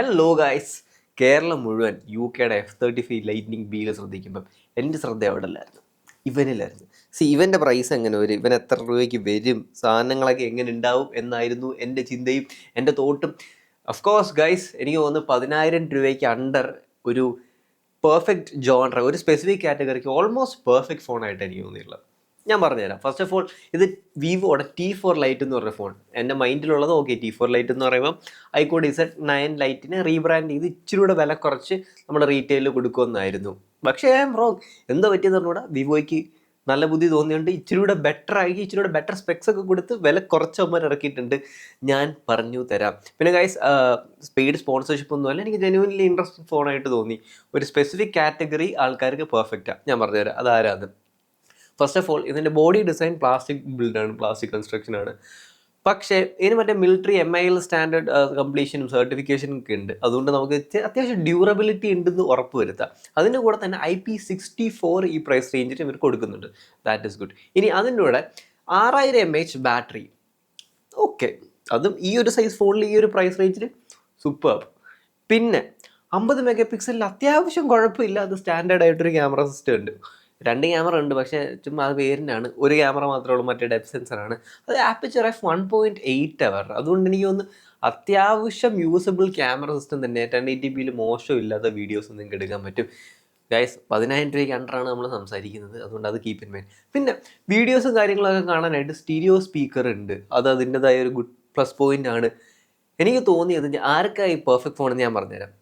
Hello guys Keralam മുഴുവൻ U കെയുടെ F thirty five lightning ബീൽ ശ്രദ്ധിക്കുമ്പം എന്റെ ശ്രദ്ധ അവിടെ അല്ലായിരുന്നു ഇവനിലായിരുന്നു സി ഇവന്റെ പ്രൈസ് എങ്ങനെ വരും? ഇവൻ എത്ര രൂപയ്ക്ക് വരും? സാധനങ്ങളൊക്കെ എങ്ങനെ ഉണ്ടാവും എന്നായിരുന്നു എന്റെ ചിന്തയും എന്റെ തോട്ടും. ഓഫ് കോഴ്സ് ഗൈസ് എനിക്ക് തോന്നുന്നു പതിനായിരം രൂപയ്ക്ക് അണ്ടർ ഒരു പെർഫെക്റ്റ് ജോണർ ഒരു സ്പെസിഫിക് കാറ്റഗറിക്ക് ഓൾമോസ്റ്റ് പെർഫെക്റ്റ് ഫോണായിട്ട് എനിക്ക് തോന്നിയിട്ടുള്ളത്. ഞാൻ പറഞ്ഞുതരാം. ഫസ്റ്റ് ഓഫ് ഓൾ ഇത് വിവോടെ ടി ഫോർ ലൈറ്റ് എന്ന് പറഞ്ഞ ഫോൺ എന്റെ മൈൻഡിലുള്ളത് ഓക്കെ ടി ഫോർ ലൈറ്റ് എന്ന് പറയുമ്പോൾ ഐക്കോഡ് ഇസഡ് നയൻ ലൈറ്റിനെ റീബ്രാൻഡ് ചെയ്ത് ഇച്ചിരി കൂടെ വില കുറച്ച് നമ്മൾ റീറ്റെയിലിൽ കൊടുക്കുമെന്നായിരുന്നു. പക്ഷേ ഐ എം റോങ് എന്താ പറ്റിയെന്ന് പറഞ്ഞുകൂടെ? വിവോയ്ക്ക് നല്ല ബുദ്ധി തോന്നിയുണ്ട് ഇച്ചിരി കൂടെ ബെറ്റർ ആയി ഇച്ചിരി കൂടെ ബെറ്റർ സ്പെക്സ് ഒക്കെ കൊടുത്ത് വില കുറച്ചവന്മാർ ഇറക്കിയിട്ടുണ്ട്. ഞാൻ പറഞ്ഞു തരാം. പിന്നെ ഗൈസ് സ്പീഡ് സ്പോൺസർഷിപ്പ് ഒന്നും അല്ല എനിക്ക് ജെനുവൻലി ഇൻട്രസ്റ്റ് ഫോണായിട്ട് തോന്നി. ഒരു സ്പെസിഫിക് കാറ്റഗറി ആൾക്കാർക്ക് പെർഫെക്റ്റാണ് ഞാൻ പറഞ്ഞുതരാം അതാരാന്ന് ഫസ്റ്റ് ഓഫ് ഓൾ ഇതിന്റെ ബോഡി ഡിസൈൻ പ്ലാസ്റ്റിക് ബിൽഡാണ് പ്ലാസ്റ്റിക് കൺസ്ട്രക്ഷൻ ആണ്. പക്ഷേ ഇതിന് മറ്റേ military M I L standard കംപ്ലീഷനും സർട്ടിഫിക്കേഷനും ഒക്കെ ഉണ്ട്. അതുകൊണ്ട് നമുക്ക് അത്യാവശ്യം ഡ്യൂറബിലിറ്റി ഉണ്ടെന്ന് ഉറപ്പ് വരുത്താം. അതിന്റെ കൂടെ തന്നെ ഐ പി സിക്സ്റ്റി ഫോർ ഈ പ്രൈസ് റേഞ്ചിൽ ഇവർ കൊടുക്കുന്നുണ്ട്. ദാറ്റ് ഇസ് ഗുഡ് ഇനി അതിന്റെ കൂടെ ആറായിരം എം എച്ച് ബാറ്ററി ഓക്കെ അതും ഈ ഒരു സൈസ് ഫോണിൽ ഈ ഒരു പ്രൈസ് റേഞ്ചിൽ സൂപ്പർ പിന്നെ അമ്പത് മെഗാ പിക്സലിൽ അത്യാവശ്യം കുഴപ്പമില്ല അത് സ്റ്റാൻഡേർഡ് ആയിട്ടൊരു ക്യാമറ സിസ്റ്റം ഉണ്ട്. രണ്ട് ക്യാമറ ഉണ്ട് പക്ഷേ ചുമ്മാ അത് പേരിനാണ്. ഒരു ക്യാമറ മാത്രമേ ഉള്ളൂ മറ്റേ ഡെപ് സെൻസറാണ് അത് aperture F one point eight അവർ അതുകൊണ്ട് എനിക്ക് ഒന്ന് അത്യാവശ്യം യൂസബിൾ ക്യാമറ സിസ്റ്റം തന്നെ. ടെൻ എയ്റ്റി പിയിൽ മോശമില്ലാത്ത വീഡിയോസ് നിങ്ങൾക്ക് എടുക്കാൻ പറ്റും. ഗൈസ് പതിനായിരം രൂപയ്ക്ക് അണ്ടറാണ് നമ്മൾ സംസാരിക്കുന്നത്. അതുകൊണ്ട് അത് കീപ്പ് ഇൻ മൈൻ പിന്നെ വീഡിയോസും കാര്യങ്ങളൊക്കെ കാണാനായിട്ട് സ്റ്റീരിയോ സ്പീക്കർ ഉണ്ട്. അത് അതിന്റെതായ ഒരു ഗുഡ് പ്ലസ് പോയിന്റ് ആണ്. എനിക്ക് തോന്നിയത് ആർക്കായി പെർഫെക്റ്റ് ഫോൺ എന്ന് ഞാൻ പറഞ്ഞുതരാം?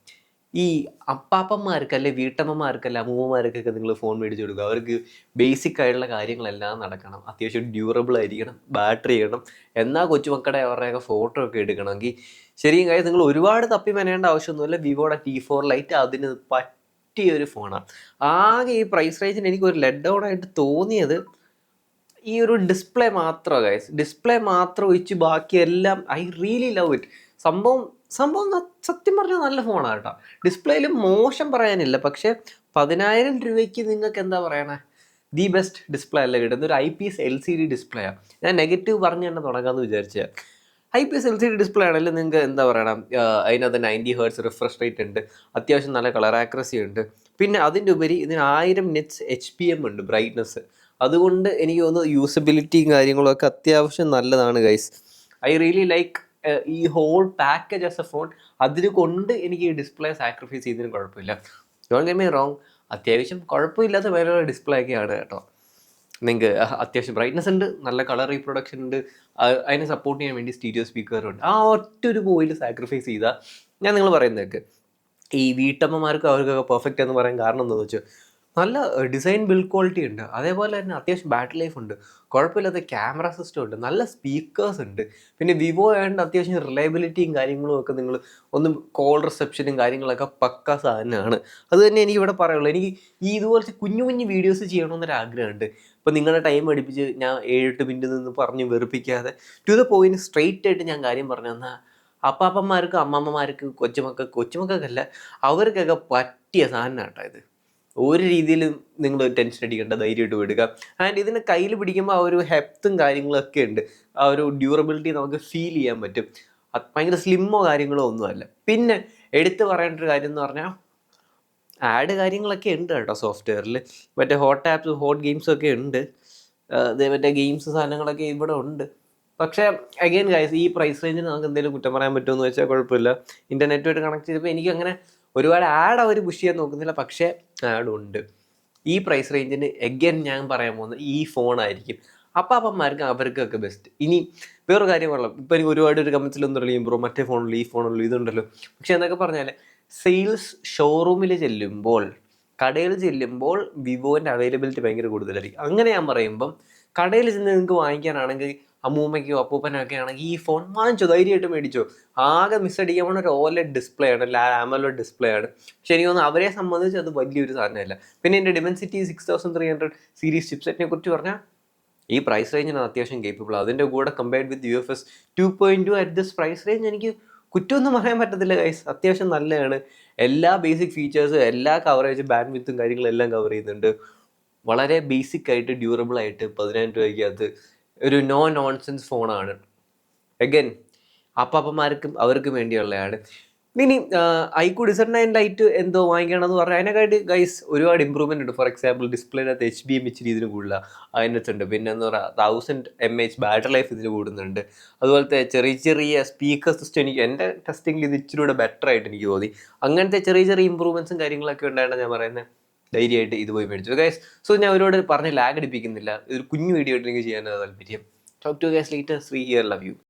ഈ അപ്പാപ്പന്മാർക്ക് അല്ലെ വീട്ടമ്മമാർക്കല്ല അമ്മൂമ്മമാർക്കൊക്കെ നിങ്ങൾ ഫോൺ മേടിച്ചു കൊടുക്കുക. അവർക്ക് ബേസിക് ആയിട്ടുള്ള കാര്യങ്ങളെല്ലാം നടക്കണം. അത്യാവശ്യം ഡ്യൂറബിൾ ആയിരിക്കണം ബാറ്ററി ചെയ്യണം. എന്നാൽ കൊച്ചുമക്കളുടെ അവരുടെയൊക്കെ ഫോട്ടോ ഒക്കെ എടുക്കണമെങ്കിൽ. ശരിയും കാര്യം നിങ്ങൾ ഒരുപാട് തപ്പി മെനേണ്ട ആവശ്യമൊന്നുമില്ല. വിവോടെ ടി ഫോർ ലൈറ്റ് അതിന് പറ്റിയൊരു ഫോണാണ് ആകെ ഈ പ്രൈസ് റേഞ്ചിന് എനിക്ക് ഒരു ലെഡ് ഡൗൺ ആയിട്ട് തോന്നിയത് ഈ ഒരു ഡിസ്പ്ലേ മാത്രമാണ് ഗൈസ് ഡിസ്പ്ലേ മാത്രം ഒഴിച്ച് ബാക്കിയെല്ലാം ഐ റിയലി ലവ് ഇറ്റ് സംഭവം സംഭവം സത്യം പറഞ്ഞാൽ നല്ല ഫോണാണ് കേട്ടോ. ഡിസ്പ്ലേയിൽ മോശം പറയാനില്ല. പക്ഷേ പതിനായിരം രൂപയ്ക്ക് നിങ്ങൾക്ക് എന്താ പറയണേ? ദി ബെസ്റ്റ് ഡിസ്പ്ലേ അല്ല കിട്ടുന്നത്? ഒരു I P S L C D display ആണ് ഞാൻ നെഗറ്റീവ് പറഞ്ഞ് തന്നെ തുടങ്ങാമെന്ന് വിചാരിച്ചത് I P S L C D display ആണെങ്കിലും നിങ്ങൾക്ക് എന്താ പറയണം? അതിനകത്ത് നയന്റി ഹേർട്സ് റിഫ്രഷ് റേറ്റ് ഉണ്ട്. അത്യാവശ്യം നല്ല കളർ ആക്രസി ഉണ്ട്. പിന്നെ അതിന്റെ ഉപരി ഇതിന് ആയിരം നെറ്റ്സ് എച്ച് പി എം ഉണ്ട് ബ്രൈറ്റ്നസ് അതുകൊണ്ട് എനിക്ക് തോന്നുന്നു യൂസബിലിറ്റിയും കാര്യങ്ങളും ഒക്കെ അത്യാവശ്യം നല്ലതാണ് ഗൈസ് ഐ റിയലി ലൈക്ക് ഈ whole package as a phone അതിന് കൊണ്ട് എനിക്ക് ഈ ഡിസ്പ്ലേ സാക്രിഫൈസ് ചെയ്തതിന് കുഴപ്പമില്ല. ഡോൺ ഗെറ്റ് മീ റോങ് അത്യാവശ്യം കുഴപ്പമില്ലാത്ത വേറെ ഡിസ്പ്ലേ ഒക്കെയാണ് കേട്ടോ. നിങ്ങൾക്ക് അത്യാവശ്യം ബ്രൈറ്റ്നസ് ഉണ്ട് നല്ല കളർ റീപ്രൊഡക്ഷൻ ഉണ്ട് അതിനെ സപ്പോർട്ട് ചെയ്യാൻ വേണ്ടി സ്റ്റീരിയോ സ്പീക്കറും ഉണ്ട്. ആ ഒറ്റ ഒരു പോയിന്റ് സാക്രിഫൈസ് ചെയ്താൽ ഞാൻ നിങ്ങൾ പറയുന്നതൊക്കെ ഈ വീട്ടമ്മമാർക്ക് അവർക്കൊക്കെ പെർഫെക്റ്റ് എന്ന് പറയാൻ കാരണം എന്താണെന്ന് വെച്ചാൽ നല്ല ഡിസൈൻ ബിൽഡ് ക്വാളിറ്റി ഉണ്ട്. അതേപോലെ തന്നെ അത്യാവശ്യം ബാറ്ററി ലൈഫ് ഉണ്ട്. കുഴപ്പമില്ലാത്ത ക്യാമറ സിസ്റ്റം ഉണ്ട്. നല്ല സ്പീക്കേഴ്സ് ഉണ്ട്. പിന്നെ വിവോ ആയതുകൊണ്ട് അത്യാവശ്യം റിലയബിലിറ്റിയും കാര്യങ്ങളും ഒക്കെ നിങ്ങൾ ഒന്ന് കോൾ റിസപ്ഷനും കാര്യങ്ങളൊക്കെ പക്ക സാധനമാണ്. അത് തന്നെ എനിക്ക് ഇവിടെ പറയുള്ളൂ എനിക്ക് ഈ ഇതുപോലത്തെ കുഞ്ഞു കുഞ്ഞു വീഡിയോസ് ചെയ്യണമെന്നൊരു ആഗ്രഹമുണ്ട്. ഇപ്പം നിങ്ങളുടെ ടൈം അടുപ്പിച്ച് ഞാൻ ഏഴെട്ട് മിനിറ്റ് നിന്ന് പറഞ്ഞ് വെറുപ്പിക്കാതെ ടു ദ പോയിന്റ് സ്ട്രെയിറ്റ് ആയിട്ട് ഞാൻ കാര്യം പറഞ്ഞു. തന്നാൽ അപ്പാപ്പന്മാർക്ക് അമ്മമ്മമാർക്ക് കൊച്ചുമക്ക കൊച്ചുമക്കൾക്കല്ല അവർക്കൊക്കെ പറ്റിയ സാധനമാണ് കേട്ടോ ഇത്. ഒരു രീതിയിലും നിങ്ങൾ ടെൻഷൻ അടിക്കേണ്ട ധൈര്യമായിട്ട് വിടുക. ആൻഡ് ഇതിനെ കയ്യിൽ പിടിക്കുമ്പോൾ ആ ഒരു ഹെപ്തും കാര്യങ്ങളൊക്കെ ഉണ്ട്. ആ ഒരു ഡ്യൂറബിലിറ്റി നമുക്ക് ഫീൽ ചെയ്യാൻ പറ്റും. ഭയങ്കര സ്ലിമ്മോ കാര്യങ്ങളോ ഒന്നുമല്ല. പിന്നെ എടുത്തു പറയേണ്ട ഒരു കാര്യം എന്ന് പറഞ്ഞാൽ ആഡ് കാര്യങ്ങളൊക്കെ ഉണ്ട് കേട്ടോ സോഫ്റ്റ്വെയറിൽ മറ്റേ ഹോട്ട് ആപ്സ് ഹോട്ട് ഗെയിംസ് ഒക്കെ ഉണ്ട്. മറ്റേ ഗെയിംസ് സാധനങ്ങളൊക്കെ ഇവിടെ ഉണ്ട്. പക്ഷേ അഗെയിൻ ഗൈസ് ഈ പ്രൈസ് റേഞ്ചിന് നമുക്ക് എന്തെങ്കിലും കുറ്റം പറയാൻ പറ്റുമെന്ന് വെച്ചാൽ കുഴപ്പമില്ല. ഇന്റർനെറ്റുമായിട്ട് കണക്ട് ചെയ്തപ്പോൾ എനിക്ക് അങ്ങനെ ഒരുപാട് ആഡ് അവർ പുഷ് ചെയ്യാൻ നോക്കുന്നില്ല പക്ഷേ ആഡ് ഉണ്ട് ഈ പ്രൈസ് റേഞ്ചിന് എഗൈൻ ഞാൻ പറയാൻ പോകുന്നത് ഈ ഫോണായിരിക്കും അപ്പാപ്പന്മാർക്ക് അവർക്കൊക്കെ ബെസ്റ്റ് ഇനി വേറൊരു കാര്യം പറയാം. ഇപ്പം എനിക്ക് ഒരുപാട് ഒരു കമൻസിലൊന്നും അറിയും ബ്രോ മറ്റേ ഫോണുള്ളൂ ഈ ഫോണുള്ളൂ ഇതുണ്ടല്ലോ. പക്ഷെ എന്നൊക്കെ പറഞ്ഞാൽ സെയിൽസ് ഷോറൂമിൽ ചെല്ലുമ്പോൾ കടയിൽ ചെല്ലുമ്പോൾ വിവോന്റെ അവൈലബിലിറ്റി ഭയങ്കര കൂടുതലായിരിക്കും. അങ്ങനെ ഞാൻ പറയുമ്പം കടയിൽ ചെന്ന് നിങ്ങൾക്ക് വാങ്ങിക്കാനാണെങ്കിൽ അമ്മൂമ്മയ്ക്കോ അപ്പൂപ്പനോ ഒക്കെ ആണെങ്കിൽ ഈ ഫോൺ വാങ്ങിച്ചോ ധൈര്യമായിട്ട് മേടിച്ചോ. ആകെ മിസ് അടിക്കാൻ പോണ ഒരു ഓല ഡിസ്പ്ലേ ആണ് ആമലോ ഡിസ്പ്ലേ ആണ്. പക്ഷെ എനിക്ക് തോന്നുന്നു അവരെ സംബന്ധിച്ച് അത് വലിയൊരു സാധനമല്ല. പിന്നെ എന്റെ Dimensity six thousand three hundred series ചിപ്സെറ്റിനെ കുറിച്ച് പറഞ്ഞാൽ ഈ പ്രൈസ് റേഞ്ചിന് അത്യാവശ്യം കേപ്പബിൾ അതിന്റെ കൂടെ compared with U F S two point two at this price range എനിക്ക് കുറ്റമൊന്നും പറയാൻ പറ്റത്തില്ല ഗൈസ് അത്യാവശ്യം നല്ലതാണ്. എല്ലാ ബേസിക് ഫീച്ചേഴ്സും എല്ലാ കവറേജ് ബാൻഡ് വിത്തും കാര്യങ്ങളും എല്ലാം കവർ ചെയ്യുന്നുണ്ട്. വളരെ ബേസിക് ആയിട്ട് ഡ്യൂറബിൾ ആയിട്ട് പതിനായിരം രൂപയ്ക്കകത്ത് ഒരു നോ നോൺസെൻസ് ഫോണാണ് അഗൈൻ അപ്പാപ്പന്മാർക്കും അവർക്കും വേണ്ടിയുള്ളതാണ് ഇനി ഐക്കു ഡിസൺ നയൻ ലൈറ്റ് എന്തോ വാങ്ങിക്കണം എന്ന് പറഞ്ഞാൽ അതിനെക്കാട്ടി ഗൈസ് ഒരുപാട് ഇമ്പ്രൂവ്മെന്റ് ഉണ്ട്. ഫോർ എക്സാമ്പിൾ ഡിസ്പ്ലേനകത്ത് എച്ച് ബി എം ഇച്ചിരി ഇതിന് കൂടുതലാണ് അതിനകത്തുണ്ട് പിന്നെ എന്ന് പറയുക thousand M H battery life ഇതിന് കൂടുന്നുണ്ട്. അതുപോലത്തെ ചെറിയ ചെറിയ സ്പീക്കർ സിസ്റ്റം എനിക്ക് എന്റെ ടെസ്റ്റിംഗിൽ ഇത് ഇച്ചിരി കൂടെ ബെറ്റർ ആയിട്ട് എനിക്ക് തോന്നി. അങ്ങനത്തെ ചെറിയ ചെറിയ ഇമ്പ്രൂവ്മെൻസും കാര്യങ്ങളൊക്കെ ഉണ്ടായിട്ടാണ് ഞാൻ പറയുന്നത് ധൈര്യമായിട്ട് ഇത് പോയി മേടിച്ചു. ഗൈസ് സോ ഞാൻ അവരോട് പറഞ്ഞ് ലാഗ് അടിപ്പിക്കുന്നില്ല. ഒരു കുഞ്ഞു വീഡിയോ ആയിട്ട് എനിക്ക് ചെയ്യാനാണ് താല്പര്യം. ടോക്ക് ടു ഗൈസ് ലീറ്റർ ശ്രീ ഇയർ ലവ് യു